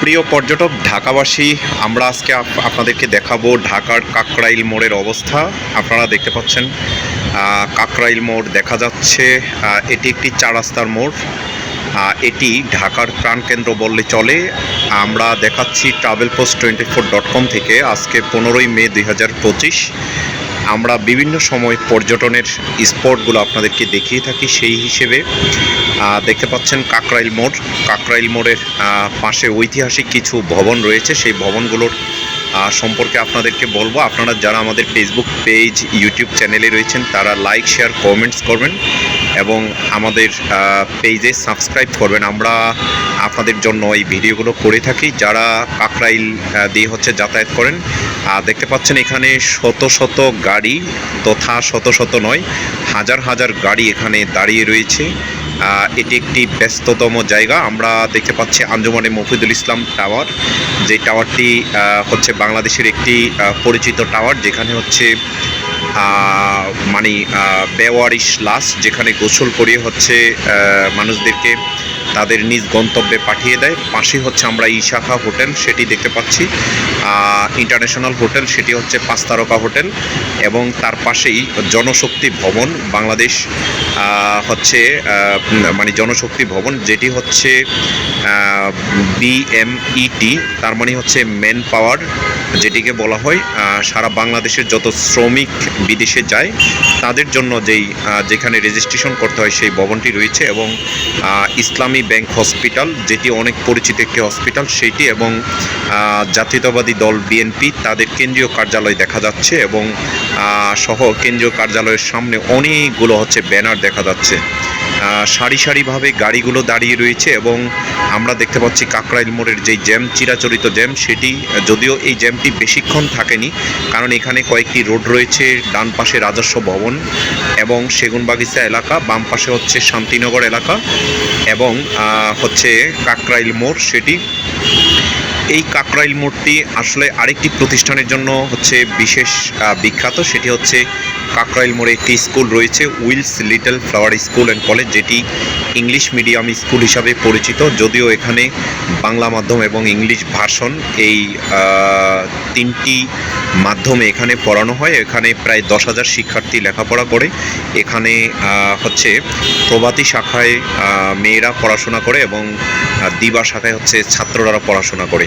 প্রিয় পর্যটক, ঢাকাবাসী, আমরা আজকে আপ- আপনাদেরকে দেখাবো ঢাকার কাকরাইল মোড়ের অবস্থা। আপনারা দেখতে পাচ্ছেন কাকরাইল মোড় দেখা যাচ্ছে এটি একটি চার রাস্তার মোড়। এটি ঢাকার প্রাণকেন্দ্র বললে চলে। আমরা দেখাচ্ছি travel post twenty four dot com থেকে আজকে পনেরোই মে দুই হাজার পঁচিশ। আমরা বিভিন্ন সময় পর্যটনের স্পটগুলো আপনাদেরকে দেখিয়ে থাকি সেই হিসেবে। দেখতে পাচ্ছেন কাকরাইল মোড়। কাকরাইল মোড়ের পাশে ঐতিহাসিক কিছু ভবন রয়েছে। সেই ভবনগুলোর সম্পর্কে আপনাদেরকে বলব। আপনারা যারা আমাদের ফেসবুক পেজ ইউটিউব চ্যানেলে রয়েছেন, তারা লাইক শেয়ার কমেন্টস করবেন এবং আমাদের পেজে সাবস্ক্রাইব করবেন। আমরা আপনাদের জন্য এই ভিডিওগুলো করে থাকি। যারা কাকরাইল দিয়ে হচ্ছে যাতায়াত করেন আহ, দেখতে পাচ্ছেন এখানে শত শত গাড়ি তথা শত শত নয় হাজার হাজার গাড়ি এখানে দাঁড়িয়ে রয়েছে। এটি একটি ব্যস্ততম জায়গা। আমরা দেখতে পাচ্ছি আঞ্জুমানে মফিদুল ইসলাম টাওয়ার। যে টাওয়ারটি হচ্ছে বাংলাদেশের একটি পরিচিত টাওয়ার যেখানে হচ্ছে মানে বেওয়ারিশ লাশ যেখানে গোসল করিয়ে হচ্ছে মানুষদেরকে তাদের নিজ গন্তব্যে পাঠিয়ে দেয়। পাশে হচ্ছে আমরা ইশাখা হোটেল, সেটি দেখতে পাচ্ছি। ইন্টারন্যাশনাল হোটেল, সেটি হচ্ছে পাঁচ তারকা হোটেল এবং তার পাশেই জনশক্তি ভবন, বাংলাদেশ হচ্ছে মানে জনশক্তি ভবন, যেটি হচ্ছে বিএমইটি তার মানে হচ্ছে মেন পাওয়ার যেটিকে বলা হয়। সারা বাংলাদেশের যত শ্রমিক বিদেশে যায়, তাদের জন্য যেই যেখানে রেজিস্ট্রেশন করতে হয় সেই ভবনটি রয়েছে এবং ইসলামী ব্যাংক হসপিটাল যেটি অনেক পরিচিত একটি হসপিটাল সেটি এবং জাতীয়তাবাদী দল বিএনপি তাদের কেন্দ্রীয় কার্যালয় দেখা যাচ্ছে এবং সহ কেন্দ্রীয় কার্যালয়ের সামনে অনেকগুলো হচ্ছে ব্যানার দেখা যাচ্ছে। সারি সারিভাবে গাড়িগুলো দাঁড়িয়ে রয়েছে এবং আমরা দেখতে পাচ্ছি কাকরাইল মোড়ের যে জ্যাম, চিরাচরিত জ্যাম, সেটি, যদিও এই জ্যামটি বেশিক্ষণ থাকেনি, কারণ এখানে কয়েকটি রোড রয়েছে, ডান পাশে রাজস্ব ভবন এবং সেগুনবাগিচা এলাকা, বাম পাশে হচ্ছে শান্তিনগর এলাকা এবং হচ্ছে কাকরাইল মোড়, সেটি এই কাকরাইল মোড়টি আসলে আরেকটি প্রতিষ্ঠানের জন্য হচ্ছে বিশেষ বিখ্যাত। সেটি হচ্ছে কাকরাইল মোড়ে একটি স্কুল রয়েছে, Wills little flower school and college, যেটি ইংলিশ মিডিয়াম স্কুল হিসাবে পরিচিত। যদিও এখানে বাংলা মাধ্যম এবং ইংলিশ ভার্সন এই তিনটি মাধ্যমে এখানে পড়ানো হয়। এখানে প্রায় দশ হাজার শিক্ষার্থী লেখাপড়া করে। এখানে হচ্ছে প্রভাতী শাখায় মেয়েরা পড়াশোনা করে এবং দিবা শাখায় হচ্ছে ছাত্ররা পড়াশোনা করে।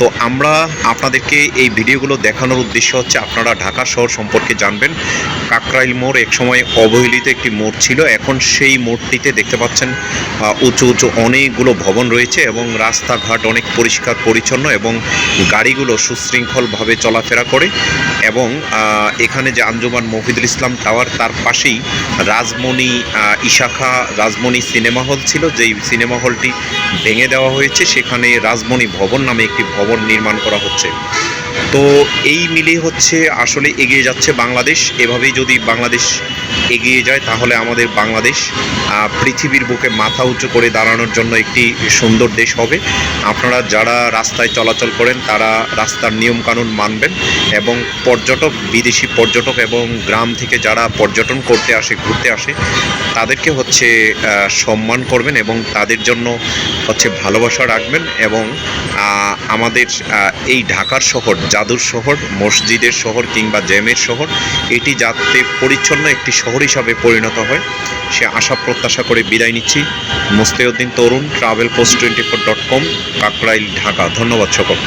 তো আমরা আপনাদেরকে এই ভিডিওগুলো দেখানোর উদ্দেশ্য হচ্ছে আপনারা ঢাকা শহর সম্পর্কে জানবেন। কাকরাইল মোড় একসময় অবহেলিত একটি মোড় ছিল। এখন সেই মোড়টিতে দেখতে পাচ্ছেন উঁচু উঁচু অনেকগুলো ভবন রয়েছে এবং রাস্তাঘাট অনেক পরিষ্কার, পরিচ্ছন্ন এবং গাড়িগুলো সুশৃঙ্খলভাবে চলাফেরা করে এবং এখানে যে আঞ্জুমান মফিদুল ইসলাম টাওয়ার, তার পাশেই রাজমণি ইশাখা রাজমণি সিনেমা হল ছিল। যেই সিনেমা হলটি ভেঙে দেওয়া হয়েছে, সেখানে রাজমণি ভবন নামে একটি ভবন নির্মাণ করা হচ্ছে। তো এই মিলিয়ে হচ্ছে আসলে এগিয়ে যাচ্ছে বাংলাদেশ। এভাবেই যদি বাংলাদেশ এগিয়ে যায় তাহলে আমাদের বাংলাদেশ পৃথিবীর বুকে মাথা উঁচু করে দাঁড়ানোর জন্য একটি সুন্দর দেশ হবে। আপনারা যারা রাস্তায় চলাচল করেন তারা রাস্তার নিয়মকানুন মানবেন এবং পর্যটক বিদেশি পর্যটক এবং গ্রাম থেকে যারা পর্যটন করতে আসে ঘুরতে আসে তাদেরকে হচ্ছে সম্মান করবেন এবং তাদের জন্য হচ্ছে ভালোবাসা রাখবেন এবং আহ, আমাদের এই ঢাকার শহর, জাদুর শহর, মসজিদের শহর কিংবা জ্যামের শহর, এটি যাতে পরিচ্ছন্ন একটি শহর হিসাবে পরিণত হয়, সে আশা প্রত্যাশা করে বিদায় নিচ্ছি। Mustiuddin Tarun travel post twenty four dot com Kakrail, Dhaka. ধন্যবাদ সকল